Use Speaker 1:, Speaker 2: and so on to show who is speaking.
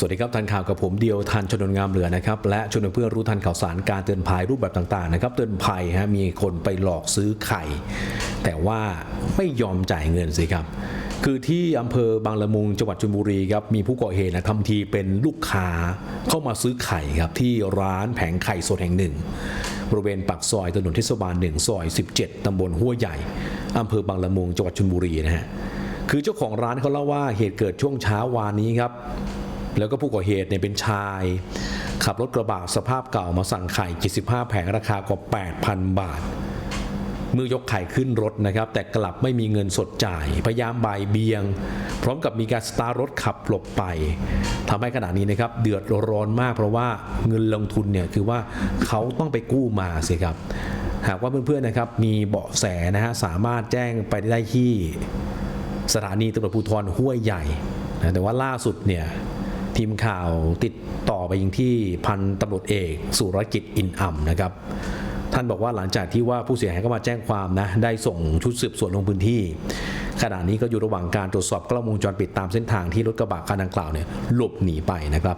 Speaker 1: สวัสดีครับทันข่าวกับผมเดียวทันชนนงามเหลือนะครับและชวนเพื่อนรู้ทันข่าวสารการเตือนภัยรูปแบบต่างๆนะครับเตือนภัยฮะมีคนไปหลอกซื้อไข่ แต่ว่าไม่ยอมจ่ายเงินสิครับคือที่อำเภอบางละมุงจังหวัดชลบุรีครับมีผู้ก่อเหตุนะทำทีเป็นลูกค้าเข้ามาซื้อไข่ครับที่ร้านแผงไข่สดแห่งหนึ่งบริเวณปากซอยถนนเทศบาลหนึ่งซอย 17 ตำบลห้วยใหญ่อำเภอบางละมุงจังหวัดชลบุรีนะฮะคือเจ้าของร้านเขาเล่าว่าเหตุเกิดช่วงเช้าวานนี้ครับ แล้วก็ผู้ก่อเหตุเนี่ยเป็นชาย ขับรถกระบะสภาพเก่ามาสั่งไข่ 75 แผงราคากว่า 8,000 บาท เมื่อยกไข่ขึ้นรถนะครับ แต่กลับไม่มีเงินสดจ่าย พยายามบ่ายเบียง พร้อมกับมีการสตาร์รถขับหลบไปทำให้ขณะนี้นะครับเดือดร้อนมากเพราะว่าเงินลงทุนเนี่ยคือว่าเขาต้องไปกู้มาสิครับหากว่าเพื่อนๆนะครับมีเบาะแสนะฮะสามารถแจ้งไปได้ที่สถานีตำรวจภูธรห้วยใหญ่นะแต่ว่าล่าสุดเนี่ย ทีมข่าวติดต่อไปยังที่พันตำรวจเอกสุรกิจอินอ่ำนะครับ ท่านบอกว่าหลังจากที่ว่าผู้เสียหายก็มาแจ้งความนะได้ส่งชุดสืบสวนลงพื้นที่ ขณะนี้ก็อยู่ระหว่างการตรวจสอบกล้องวงจรปิดตามเส้นทางที่รถกระบะคันดังกล่าวเนี่ยหลบหนีไปนะครับ